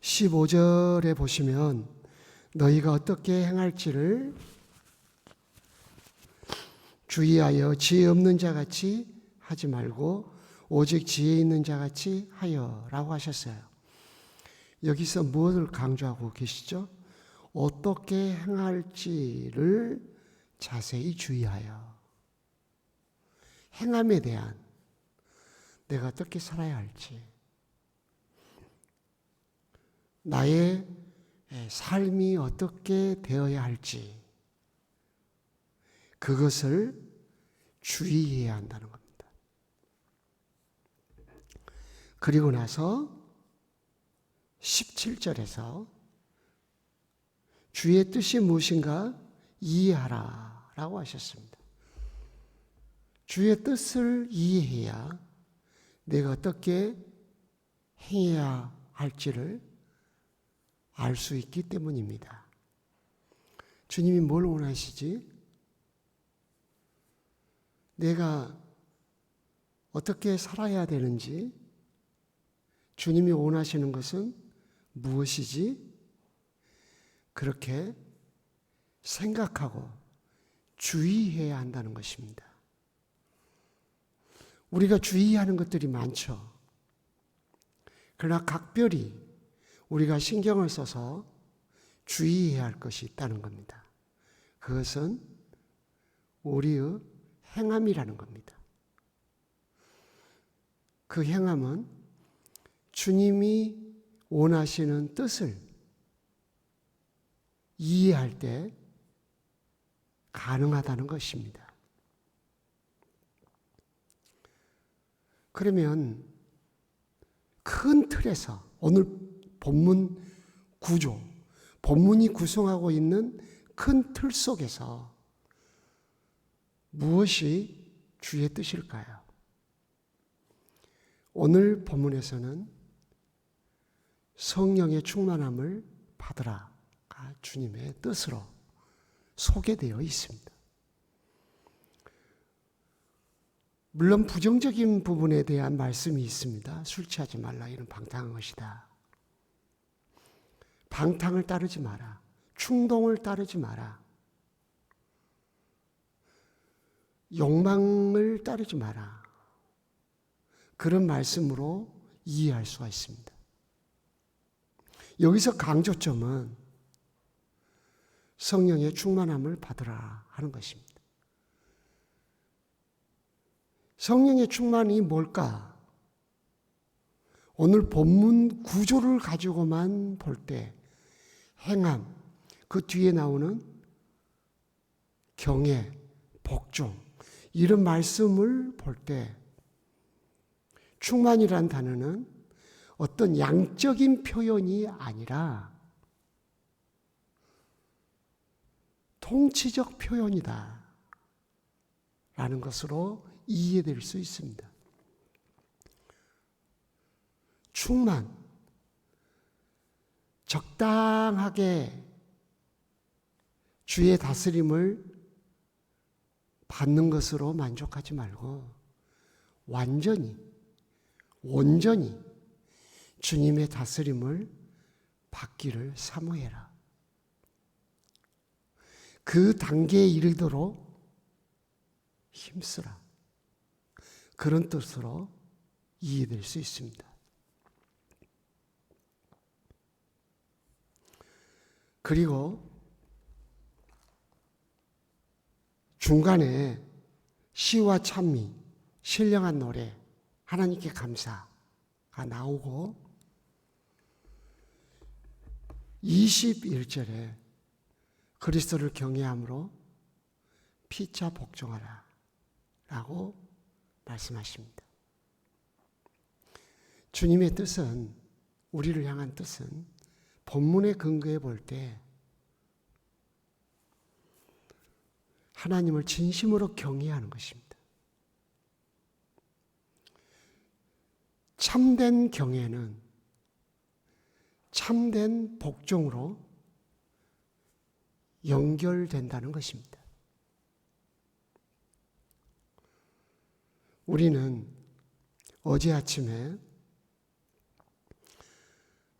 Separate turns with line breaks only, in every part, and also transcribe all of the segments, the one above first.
15절에 보시면 너희가 어떻게 행할지를 주의하여 지혜 없는 자 같이 하지 말고 오직 지혜 있는 자 같이 하여라고 하셨어요. 여기서 무엇을 강조하고 계시죠? 어떻게 행할지를 자세히 주의하여 행함에 대한 내가 어떻게 살아야 할지 나의 삶이 어떻게 되어야 할지 그것을 주의해야 한다는 겁니다. 그리고 나서 17절에서 주의 뜻이 무엇인가 이해하라 라고 하셨습니다. 주의 뜻을 이해해야 내가 어떻게 행해야 할지를 알 수 있기 때문입니다. 주님이 뭘 원하시지? 내가 어떻게 살아야 되는지 주님이 원하시는 것은 무엇이지? 그렇게 생각하고 주의해야 한다는 것입니다. 우리가 주의하는 것들이 많죠. 그러나 각별히 우리가 신경을 써서 주의해야 할 것이 있다는 겁니다. 그것은 우리의 행함이라는 겁니다. 그 행함은 주님이 원하시는 뜻을 이해할 때 가능하다는 것입니다. 그러면 큰 틀에서 오늘 본문 구조, 본문이 구성하고 있는 큰 틀 속에서 무엇이 주의 뜻일까요? 오늘 본문에서는 성령의 충만함을 받으라가 주님의 뜻으로 소개되어 있습니다. 물론 부정적인 부분에 대한 말씀이 있습니다. 술 취하지 말라 이런 방탕한 것이다. 방탕을 따르지 마라. 충동을 따르지 마라. 욕망을 따르지 마라. 그런 말씀으로 이해할 수가 있습니다. 여기서 강조점은 성령의 충만함을 받으라 하는 것입니다. 성령의 충만이 뭘까? 오늘 본문 구조를 가지고만 볼 때 행함, 그 뒤에 나오는 경애, 복종, 이런 말씀을 볼 때 충만이란 단어는 어떤 양적인 표현이 아니라 통치적 표현이다. 라는 것으로 이해될 수 있습니다. 충만, 적당하게 주의 다스림을 받는 것으로 만족하지 말고 완전히, 온전히 주님의 다스림을 받기를 사모해라. 그 단계에 이르도록 힘쓰라. 그런 뜻으로 이해될 수 있습니다. 그리고 중간에 시와 찬미, 신령한 노래, 하나님께 감사가 나오고 21절에 그리스도를 경외함으로 피차 복종하라 라고 말씀하십니다. 주님의 뜻은 우리를 향한 뜻은 본문에 근거해 볼 때 하나님을 진심으로 경외하는 것입니다. 참된 경외는 참된 복종으로 연결된다는 것입니다. 우리는 어제 아침에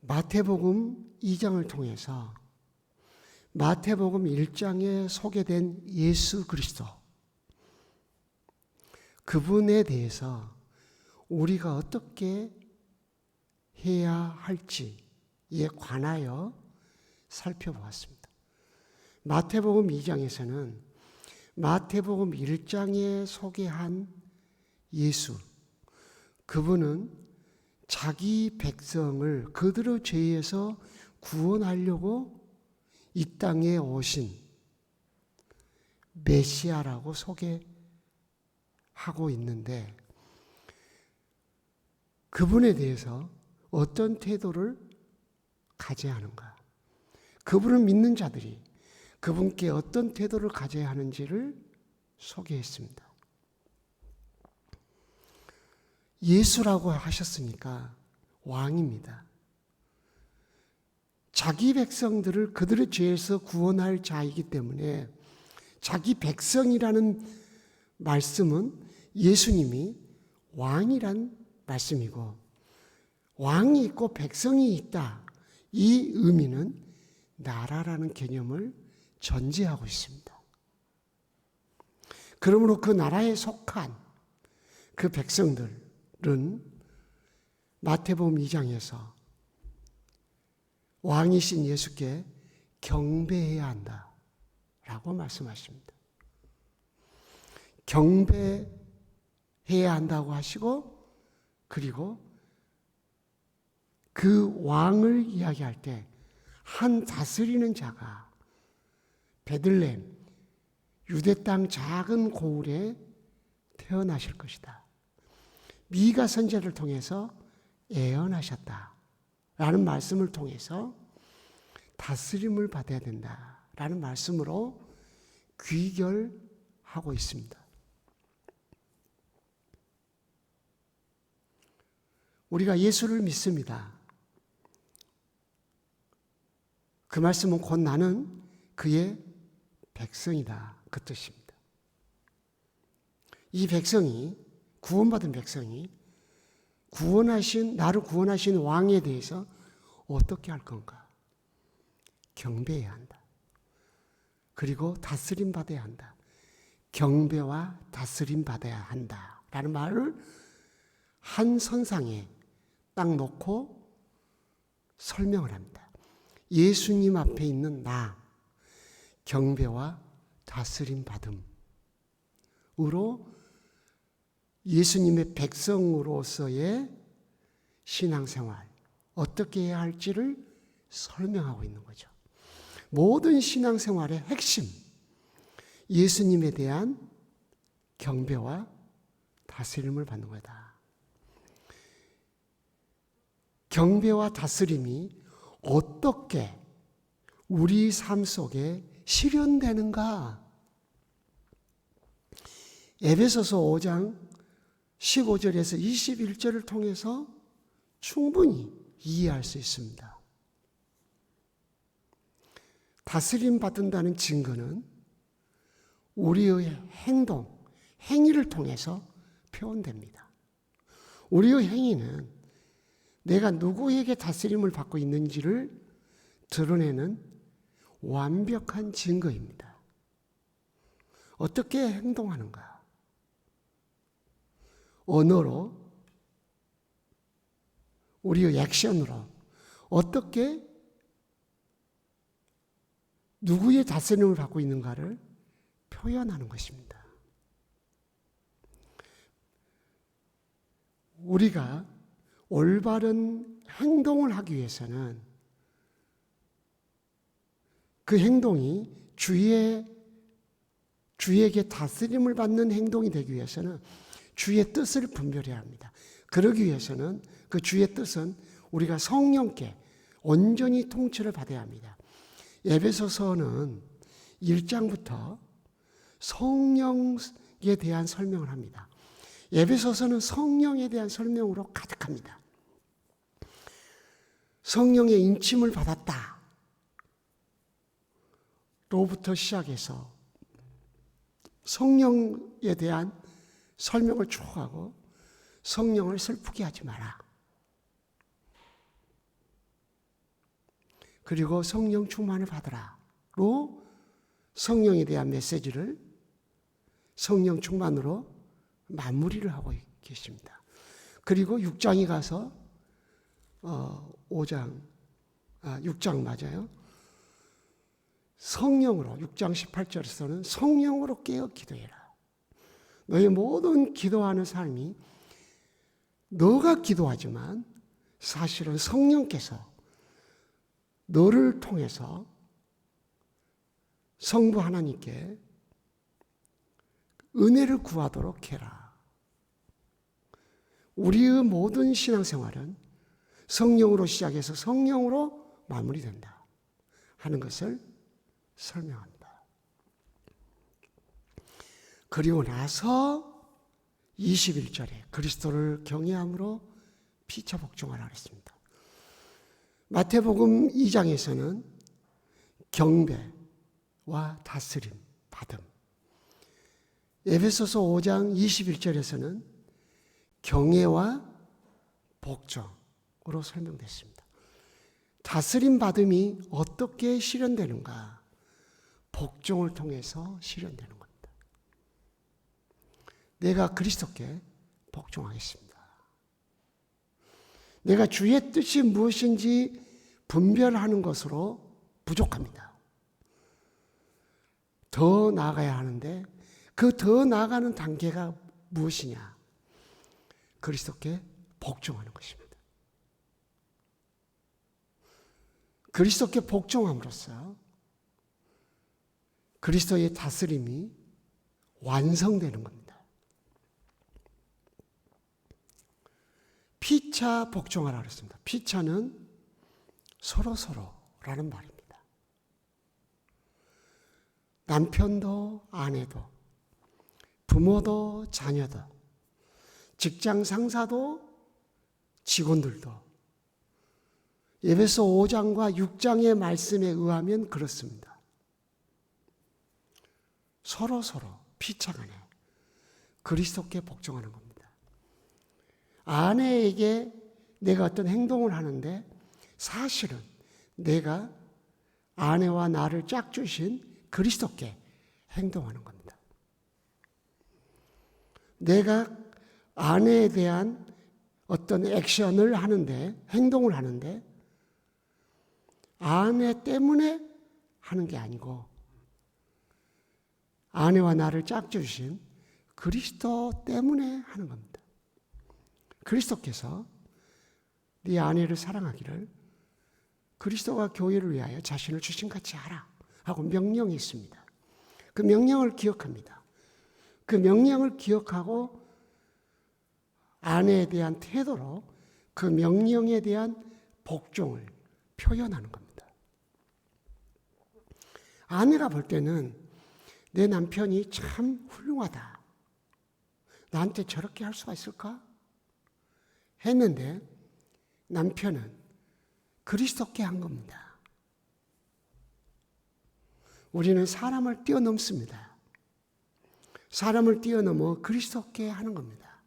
마태복음 2장을 통해서 마태복음 1장에 소개된 예수 그리스도 그분에 대해서 우리가 어떻게 해야 할지에 관하여 살펴보았습니다. 마태복음 2장에서는 마태복음 1장에 소개한 예수, 그분은 자기 백성을 그들의 죄에서 구원하려고 이 땅에 오신 메시아라고 소개하고 있는데 그분에 대해서 어떤 태도를 가져야 하는가? 그분을 믿는 자들이 그분께 어떤 태도를 가져야 하는지를 소개했습니다. 예수라고 하셨으니까 왕입니다. 자기 백성들을 그들의 죄에서 구원할 자이기 때문에 자기 백성이라는 말씀은 예수님이 왕이란 말씀이고 왕이 있고 백성이 있다. 이 의미는 나라라는 개념을 전제하고 있습니다. 그러므로 그 나라에 속한 그 백성들 은 마태복음 2장에서 왕이신 예수께 경배해야 한다. 라고 말씀하십니다. 경배해야 한다고 하시고, 그리고 그 왕을 이야기할 때, 한 다스리는 자가 베들렘, 유대 땅 작은 고을에 태어나실 것이다. 미가 선제를 통해서 예언하셨다. 라는 말씀을 통해서 다스림을 받아야 된다. 라는 말씀으로 귀결하고 있습니다. 우리가 예수를 믿습니다. 그 말씀은 곧 나는 그의 백성이다. 그 뜻입니다. 이 백성이, 구원받은 백성이 구원하신, 나를 구원하신 왕에 대해서 어떻게 할 건가? 경배해야 한다. 그리고 다스림 받아야 한다. 경배와 다스림 받아야 한다. 라는 말을 한 선상에 딱 놓고 설명을 합니다. 예수님 앞에 있는 나, 경배와 다스림 받음으로 예수님의 백성으로서의 신앙생활, 어떻게 해야 할지를 설명하고 있는 거죠. 모든 신앙생활의 핵심, 예수님에 대한 경배와 다스림을 받는 거다. 경배와 다스림이 어떻게 우리 삶 속에 실현되는가? 에베소서 5장 15절에서 21절을 통해서 충분히 이해할 수 있습니다. 다스림 받는다는 증거는 우리의 행동, 행위를 통해서 표현됩니다. 우리의 행위는 내가 누구에게 다스림을 받고 있는지를 드러내는 완벽한 증거입니다. 어떻게 행동하는가? 언어로, 우리의 액션으로 어떻게 누구의 다스림을 받고 있는가를 표현하는 것입니다. 우리가 올바른 행동을 하기 위해서는 그 행동이 주의 주에게 다스림을 받는 행동이 되기 위해서는 주의 뜻을 분별해야 합니다. 그러기 위해서는 그 주의 뜻은 우리가 성령께 온전히 통치를 받아야 합니다. 에베소서는 1장부터 성령에 대한 설명을 합니다. 에베소서는 성령에 대한 설명으로 가득합니다. 성령의 인침을 받았다. 로부터 시작해서 성령에 대한 설명을 쭉 하고 성령을 슬프게 하지 마라. 그리고 성령 충만을 받으라로 성령에 대한 메시지를 성령 충만으로 마무리를 하고 계십니다. 그리고 6장에 가서 어, 5장 아 6장 맞아요. 성령으로 6장 18절에서는 성령으로 깨어 기도해라. 너의 모든 기도하는 삶이 너가 기도하지만 사실은 성령께서 너를 통해서 성부 하나님께 은혜를 구하도록 해라. 우리의 모든 신앙생활은 성령으로 시작해서 성령으로 마무리된다. 하는 것을 설명합니다. 그리고 나서 21절에 그리스도를 경외함으로 피차 복종하라 그랬습니다. 마태복음 2장에서는 경배와 다스림, 받음. 에베소서 5장 21절에서는 경외와 복종으로 설명됐습니다. 다스림 받음이 어떻게 실현되는가? 복종을 통해서 실현되는. 내가 그리스도께 복종하겠습니다. 내가 주의 뜻이 무엇인지 분별하는 것으로 부족합니다. 더 나아가야 하는데 그 더 나아가는 단계가 무엇이냐? 그리스도께 복종하는 것입니다. 그리스도께 복종함으로써 그리스도의 다스림이 완성되는 겁니다. 피차 복종하라 그랬습니다. 피차는 서로 서로라는 말입니다. 남편도 아내도 부모도 자녀도 직장 상사도 직원들도 예배서 5장과 6장의 말씀에 의하면 그렇습니다. 서로 서로 피차간에 그리스도께 복종하는 겁니다. 아내에게 내가 어떤 행동을 하는데 사실은 내가 아내와 나를 짝주신 그리스도께 행동하는 겁니다. 내가 아내에 대한 어떤 액션을 하는데, 행동을 하는데, 아내 때문에 하는 게 아니고, 아내와 나를 짝주신 그리스도 때문에 하는 겁니다. 그리스도께서 네 아내를 사랑하기를 그리스도가 교회를 위하여 자신을 주신 같이 하라 하고 명령이 있습니다. 그 명령을 기억합니다. 그 명령을 기억하고 아내에 대한 태도로 그 명령에 대한 복종을 표현하는 겁니다. 아내가 볼 때는 내 남편이 참 훌륭하다. 나한테 저렇게 할 수가 있을까? 했는데 남편은 그리스도께 한 겁니다. 우리는 사람을 뛰어넘습니다. 사람을 뛰어넘어 그리스도께 하는 겁니다.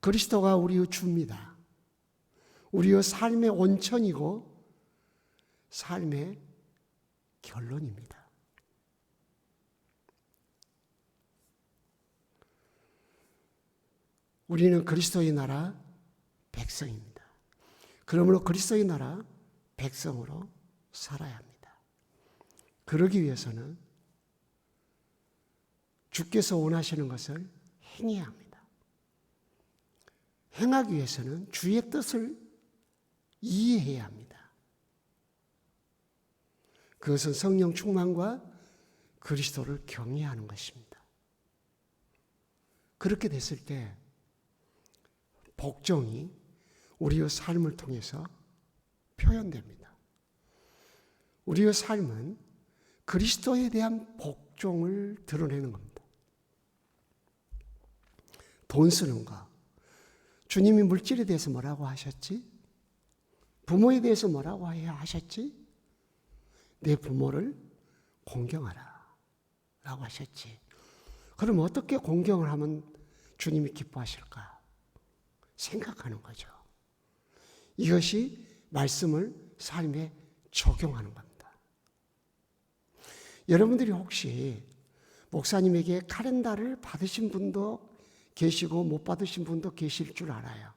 그리스도가 우리의 주입니다. 우리의 삶의 원천이고 삶의 결론입니다. 우리는 그리스도의 나라 백성입니다. 그러므로 그리스도의 나라 백성으로 살아야 합니다. 그러기 위해서는 주께서 원하시는 것을 행해야 합니다. 행하기 위해서는 주의 뜻을 이해해야 합니다. 그것은 성령 충만과 그리스도를 경외하는 것입니다. 그렇게 됐을 때 복종이 우리의 삶을 통해서 표현됩니다. 우리의 삶은 그리스도에 대한 복종을 드러내는 겁니다. 돈 쓰는 거. 주님이 물질에 대해서 뭐라고 하셨지? 부모에 대해서 뭐라고 하셨지? 내 부모를 공경하라. 라고 하셨지. 그럼 어떻게 공경을 하면 주님이 기뻐하실까? 생각하는 거죠. 이것이 말씀을 삶에 적용하는 겁니다. 여러분들이 혹시 목사님에게 카렌다를 받으신 분도 계시고 못 받으신 분도 계실 줄 알아요.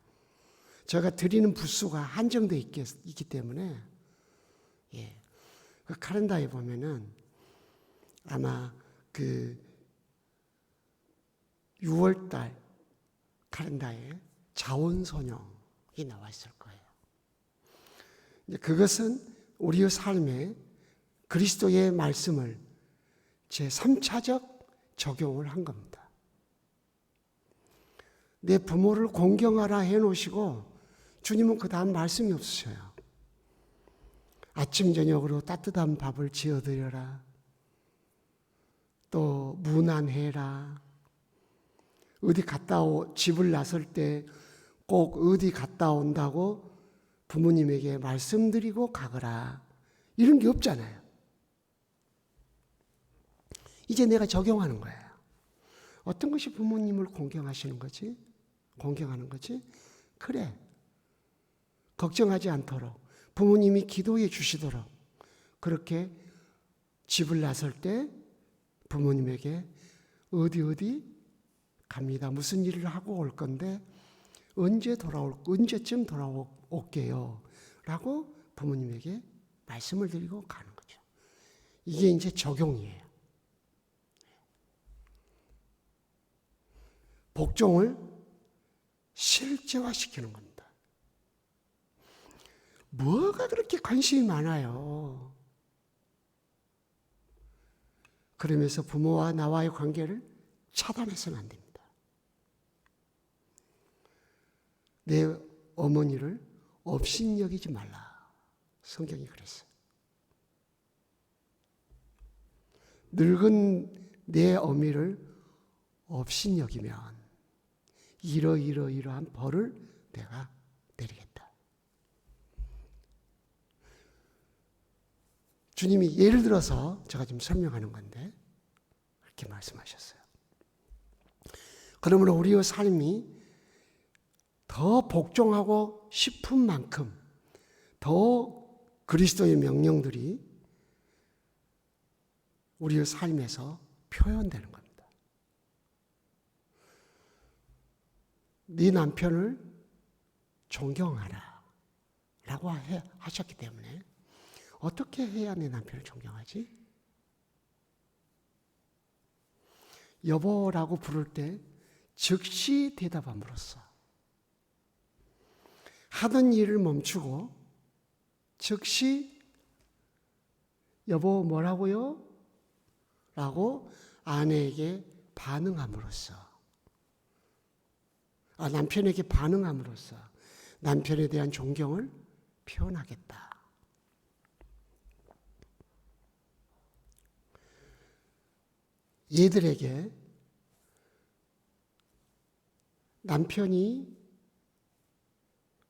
제가 드리는 부수가 한정되어 있기 때문에 예. 그 카렌다에 보면은 아마 그 6월달 카렌다에 자원선영이 나와 있을 거예요. 그것은 우리의 삶에 그리스도의 말씀을 제 3차적 적용을 한 겁니다. 내 부모를 공경하라 해 놓으시고 주님은 그 다음 말씀이 없으셔요. 아침 저녁으로 따뜻한 밥을 지어 드려라. 또 무난해라. 어디 갔다 오 집을 나설 때 꼭 어디 갔다 온다고 부모님에게 말씀드리고 가거라. 이런 게 없잖아요. 이제 내가 적용하는 거예요. 어떤 것이 부모님을 공경하시는 거지? 공경하는 거지? 그래. 걱정하지 않도록 부모님이 기도해 주시도록 그렇게 집을 나설 때 부모님에게 어디 어디 갑니다. 무슨 일을 하고 올 건데 언제 돌아올 언제쯤 돌아올게요. 라고 부모님에게 말씀을 드리고 가는 거죠. 이게 이제 적용이에요. 복종을 실제화시키는 겁니다. 뭐가 그렇게 관심이 많아요? 그러면서 부모와 나와의 관계를 차단해서는 안 됩니다. 내 어머니를 업신여기지 말라. 성경이 그랬어요. 늙은 내 어미를 업신여기면 이러이러이러한 벌을 내가 내리겠다. 주님이 예를 들어서 제가 지금 설명하는 건데 그렇게 말씀하셨어요. 그러므로 우리의 삶이 더 복종하고 싶은 만큼 더 그리스도의 명령들이 우리의 삶에서 표현되는 겁니다. 네 남편을 존경하라 라고 하셨기 때문에 어떻게 해야 내 남편을 존경하지? 여보라고 부를 때 즉시 대답함으로써 하던 일을 멈추고 즉시 여보 뭐라고요? 라고 아내에게 반응함으로써 아, 남편에게 반응함으로써 남편에 대한 존경을 표현하겠다. 얘들에게 남편이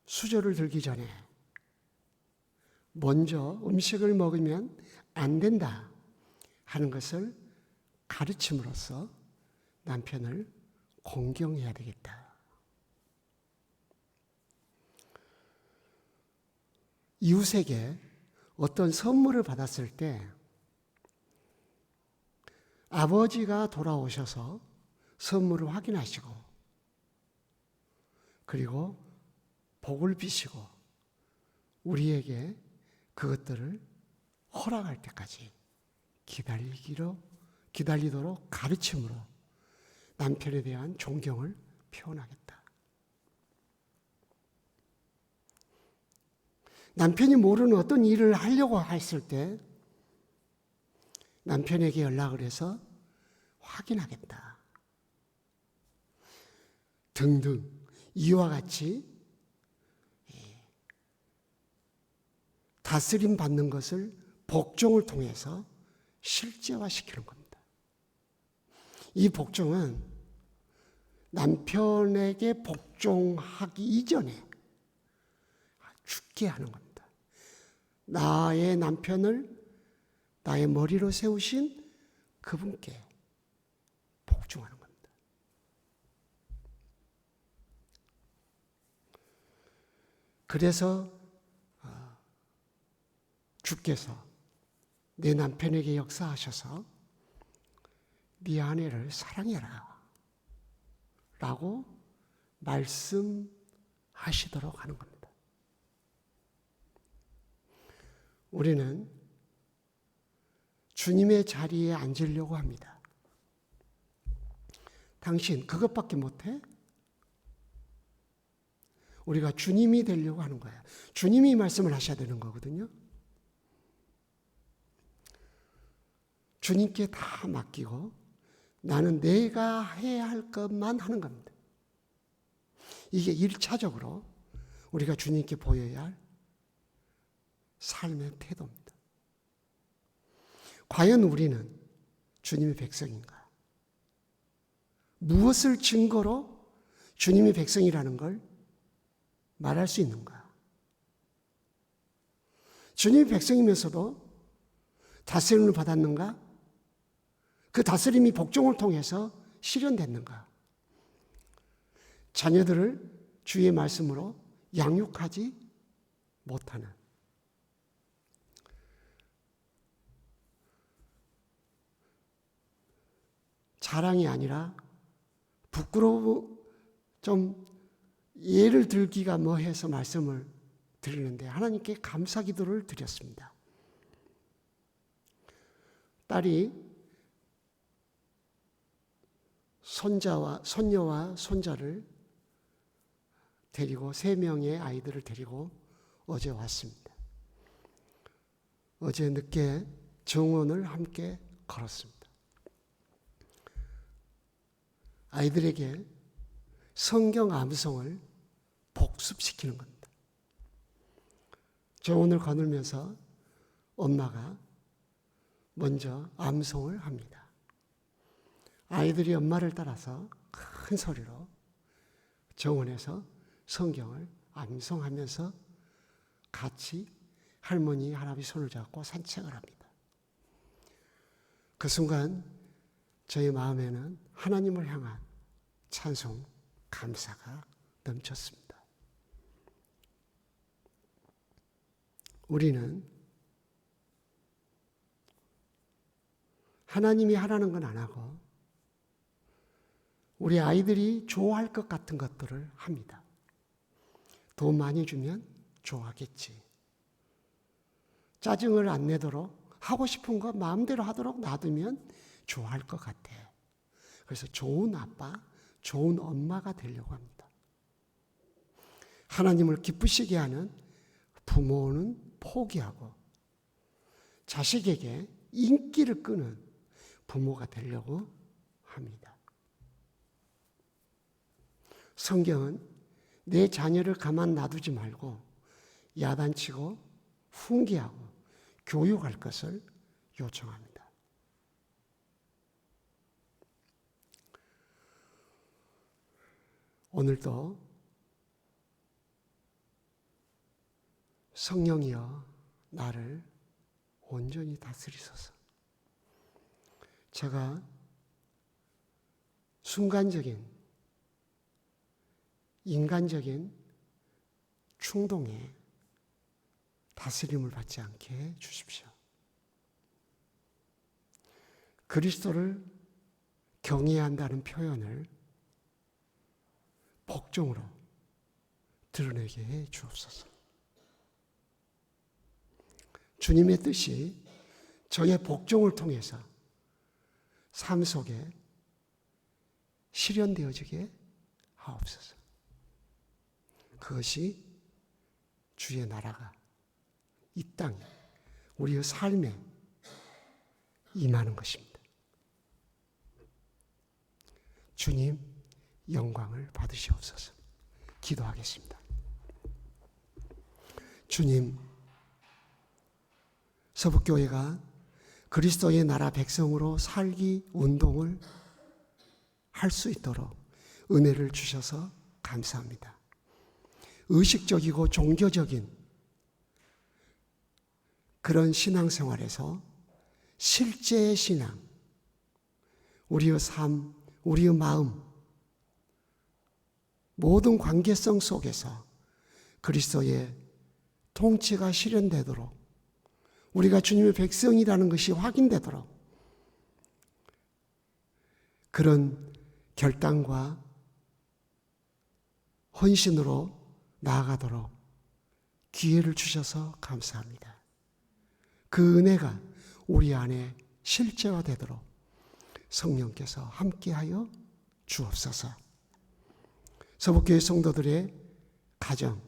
수저를 들기 전에 먼저 음식을 먹으면 안 된다 하는 것을 가르침으로써 남편을 공경해야 되겠다. 이웃에게 어떤 선물을 받았을 때 아버지가 돌아오셔서 선물을 확인하시고 그리고 복을 비시고 우리에게 그것들을 허락할 때까지 기다리기로 기다리도록 가르침으로 남편에 대한 존경을 표현하겠다. 남편이 모르는 어떤 일을 하려고 했을 때 남편에게 연락을 해서 확인하겠다. 등등 이와 같이 다스림 받는 것을 복종을 통해서 실제화시키는 겁니다. 이 복종은 남편에게 복종하기 이전에 죽게 하는 겁니다. 나의 남편을 나의 머리로 세우신 그분께 복종하는 겁니다. 그래서 어, 주께서 내 남편에게 역사하셔서 네 아내를 사랑해라 라고 말씀하시도록 하는 겁니다. 우리는 주님의 자리에 앉으려고 합니다. 당신 그것밖에 못해? 우리가 주님이 되려고 하는 거야. 주님이 말씀을 하셔야 되는 거거든요. 주님께 다 맡기고 나는 내가 해야 할 것만 하는 겁니다. 이게 일차적으로 우리가 주님께 보여야 할 삶의 태도입니다. 과연 우리는 주님의 백성인가? 무엇을 증거로 주님의 백성이라는 걸 말할 수 있는가? 주님의 백성이면서도 다스림을 받았는가? 그 다스림이 복종을 통해서 실현됐는가? 자녀들을 주의 말씀으로 양육하지 못하는 자랑이 아니라 부끄러워 좀 예를 들기가 뭐해서 말씀을 드리는데 하나님께 감사 기도를 드렸습니다. 딸이 손자와 손녀와 손자를 데리고 세 명의 아이들을 데리고 어제 왔습니다. 어제 늦게 정원을 함께 걸었습니다. 아이들에게 성경 암송을 복습시키는 겁니다. 정원을 거닐면서 엄마가 먼저 암송을 합니다. 아이들이 엄마를 따라서 큰 소리로 정원에서 성경을 암송하면서 같이 할머니, 할아버지 손을 잡고 산책을 합니다. 그 순간 저의 마음에는 하나님을 향한 찬송, 감사가 넘쳤습니다. 우리는 하나님이 하라는 건 안 하고 우리 아이들이 좋아할 것 같은 것들을 합니다. 돈 많이 주면 좋아하겠지. 짜증을 안 내도록 하고 싶은 거 마음대로 하도록 놔두면 좋아할 것 같아. 그래서 좋은 아빠, 좋은 엄마가 되려고 합니다. 하나님을 기쁘시게 하는 부모는 포기하고 자식에게 인기를 끄는 부모가 되려고 합니다. 성경은 내 자녀를 가만 놔두지 말고 야단치고 훈계하고 교육할 것을 요청합니다. 오늘도 성령이여 나를 온전히 다스리소서. 제가 순간적인 인간적인 충동에 다스림을 받지 않게 해 주십시오. 그리스도를 경외해야 한다는 표현을 복종으로 드러내게 해 주옵소서. 주님의 뜻이 저의 복종을 통해서 삶 속에 실현되어지게 하옵소서. 그것이 주의 나라가 이 땅에 우리의 삶에 임하는 것입니다. 주님 영광을 받으시옵소서. 기도하겠습니다. 주님 서북교회가 그리스도의 나라 백성으로 살기 운동을 할 수 있도록 은혜를 주셔서 감사합니다. 의식적이고 종교적인 그런 신앙생활에서 실제의 신앙, 우리의 삶, 우리의 마음, 모든 관계성 속에서 그리스도의 통치가 실현되도록 우리가 주님의 백성이라는 것이 확인되도록 그런 결단과 헌신으로 나아가도록 기회를 주셔서 감사합니다. 그 은혜가 우리 안에 실제화되도록 성령께서 함께하여 주옵소서. 서북교회 성도들의 가정,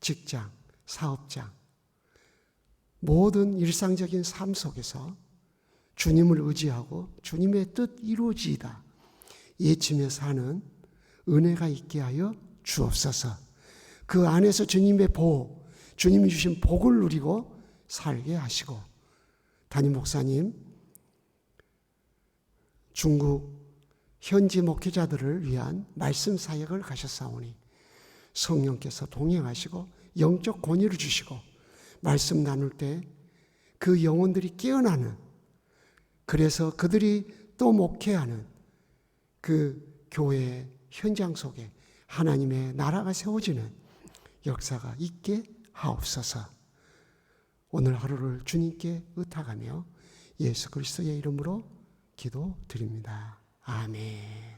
직장, 사업장, 모든 일상적인 삶 속에서 주님을 의지하고 주님의 뜻 이루어지이다. 예치며 사는 은혜가 있게 하여 주옵소서. 그 안에서 주님의 복, 주님이 주신 복을 누리고 살게 하시고, 담임 목사님, 중국 현지 목회자들을 위한 말씀 사역을 가셨사오니 성령께서 동행하시고 영적 권위를 주시고 말씀 나눌 때 그 영혼들이 깨어나는 그래서 그들이 또 목회하는 그 교회 현장 속에 하나님의 나라가 세워지는 역사가 있게 하옵소서. 오늘 하루를 주님께 의탁하며 예수 그리스도의 이름으로 기도드립니다. 아멘.